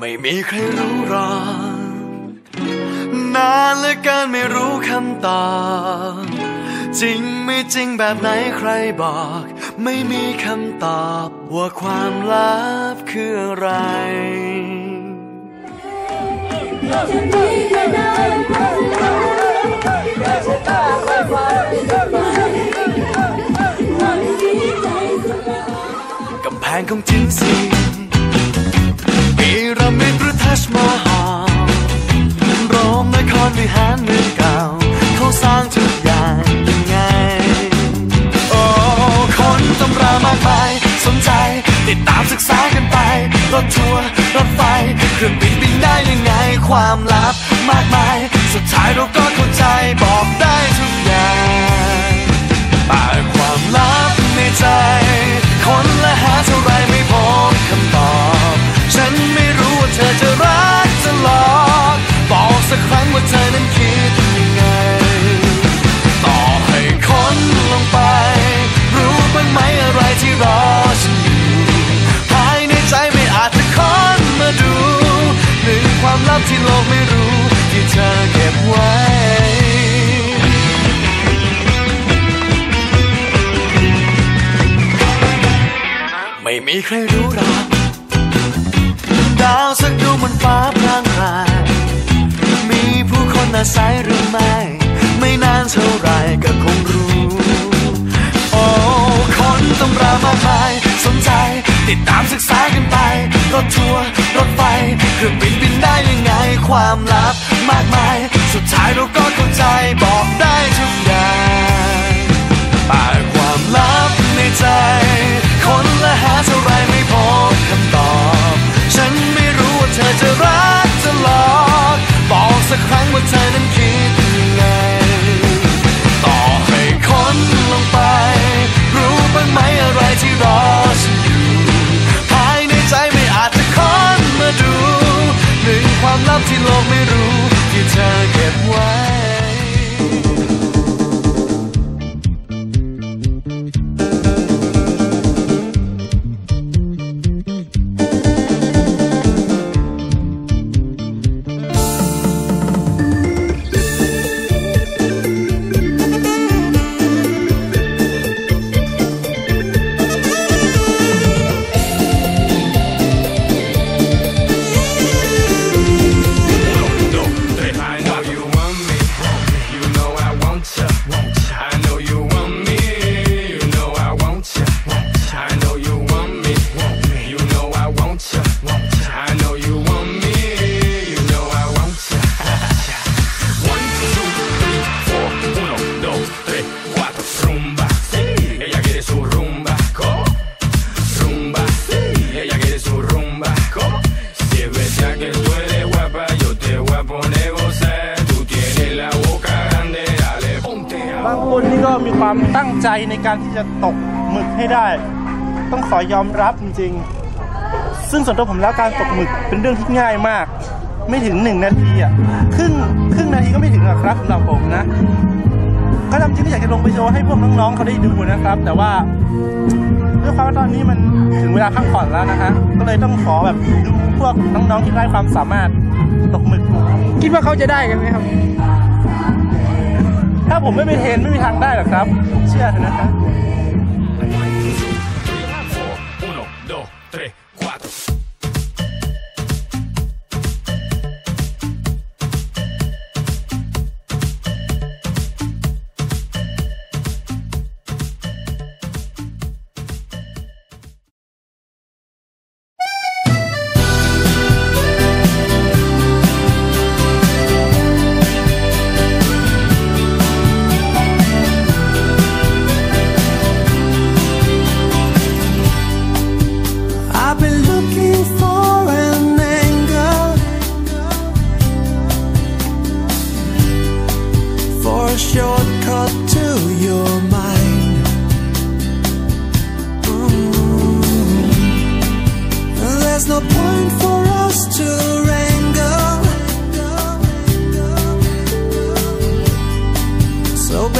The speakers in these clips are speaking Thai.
ไม่มีใครรู้หรอกนานเหลือเกินไม่รู้คำตอบจริงไม่จริงแบบไหนใครบอก ไม่มีคำตอบว่าความลับคืออะไรกำแพงของจินซีพี สร้างทุกอย่างยังไง โอ้คนตำรามากมายสนใจ ติดตามศึกษากันไปรถทัวร์รถไฟเครื่องบินบินได้ยังไง ความลับมากมาย สุดท้ายเราก็เข้าใจบอกได้ทุกอย่างแต่ความลับในใจ คนละหาเท่าไรไม่พบคำตอบ ฉันไม่รู้ว่าเธอจะรักจะหลอก บอกสักครั้งว่าเธอนั้นคิด มาดูหนึ่งความลับที่โลกไม่รู้ที่เธอเก็บไว้ไม่มีใครรู้หรอกดาวสักดวงบนฟ้าพรางพรายมีผู้คนอาศัยหรือไม่ ไม่นานเท่าไรก็คงรู้ โอ้ คนตำรามากมายสนใจ ติดตามศึกษากันไปรถทัวร์ เครื่องบินบินได้ยังไงความลับมากมาย สุดท้ายเราก็เข้าใจบอกได้ทุก หนึ่งความลับที่โลกไม่รู้ที่เธอเก็บไว้ ใจในการที่จะตกหมึกให้ได้ ต้องขอยอมรับจริงๆ ซึ่งส่วนตัวผมแล้วการตกหมึกเป็นเรื่องที่ง่ายมาก ไม่ถึงหนึ่งนาทีอะครึ่งครึ่งนาทีก็ไม่ถึงหรอกครับสำหรับผมนะก็จำจริงก็อยากจะลงไปโชว์ให้พวกน้องๆเขาได้ดูนะครับ แต่ว่าด้วยความว่าตอนนี้มันถึงเวลาพักผ่อนแล้วนะฮะก็เลยต้องขอแบบดูพวกน้องๆที่ได้ความสามารถตกหมึก คิดว่าเขาจะได้กันไหมครับ ถ้าผมไม่ไปเทรนไม่มีทางได้หรอกครับ เชื่อเถอะนะครับ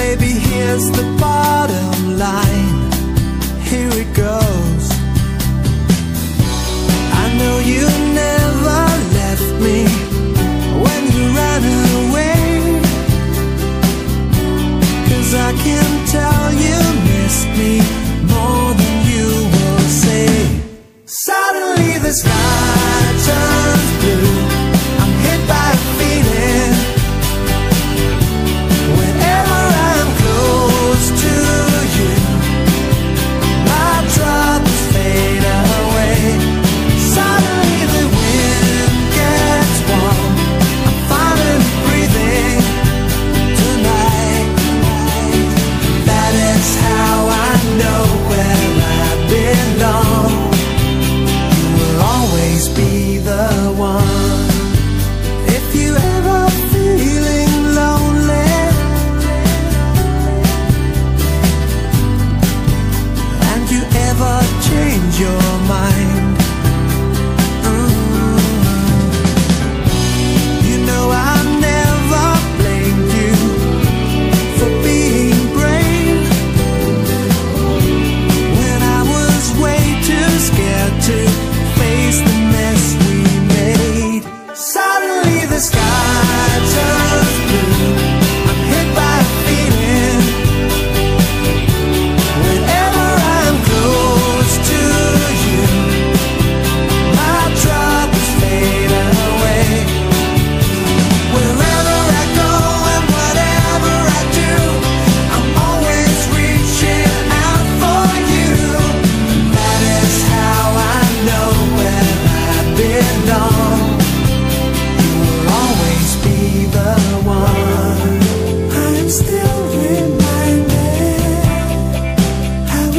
baby, here's the bottom line. Here we go.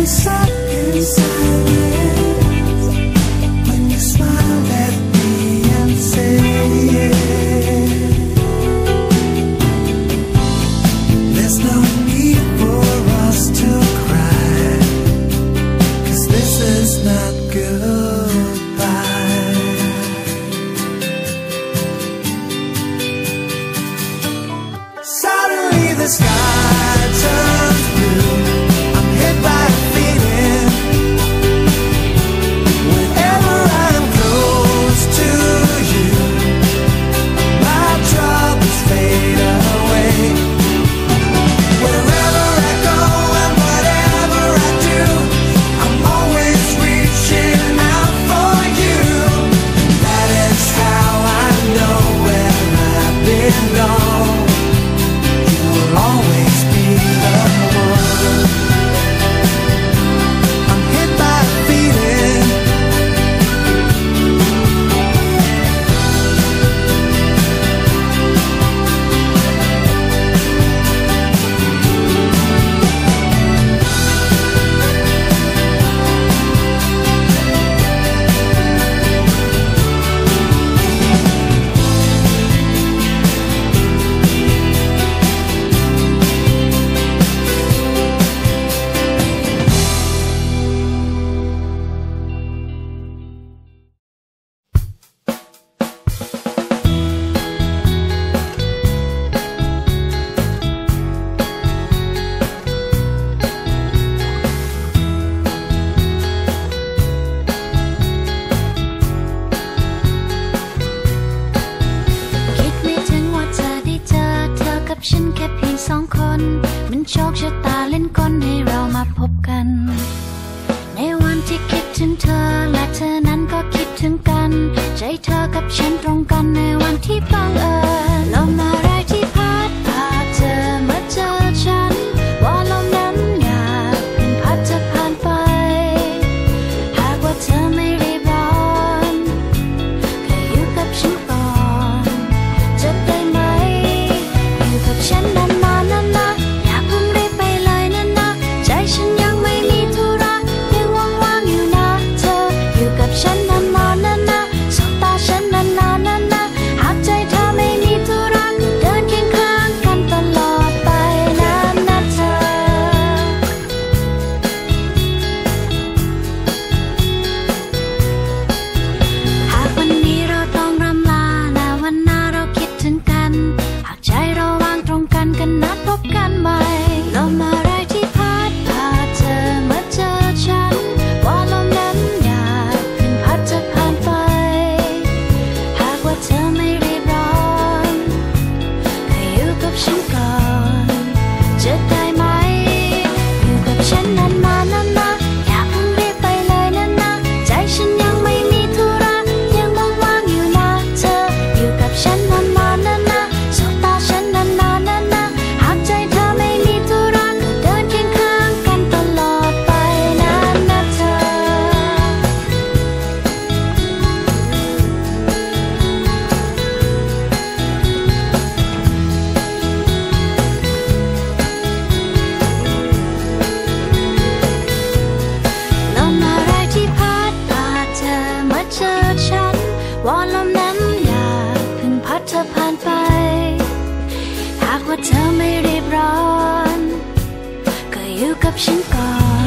inside. ถึงกัน ใจเธอกับฉันตรงกันในวันที่บังเอิญลมอะไรที่พัดพาเธอมาเจอฉัน ว่าลมนั้นอยากเป็นพัดจะผ่านไป หากว่าเธอไม่รีบร้อนแค่อยู่กับฉันก่อน จะได้ไหม อยู่กับฉัน เจอฉันวอนลมนั้นอย่าเพิ่งพัดเธอผ่านไป หากว่าเธอไม่รีบร้อน ก็อยู่กับฉันก่อน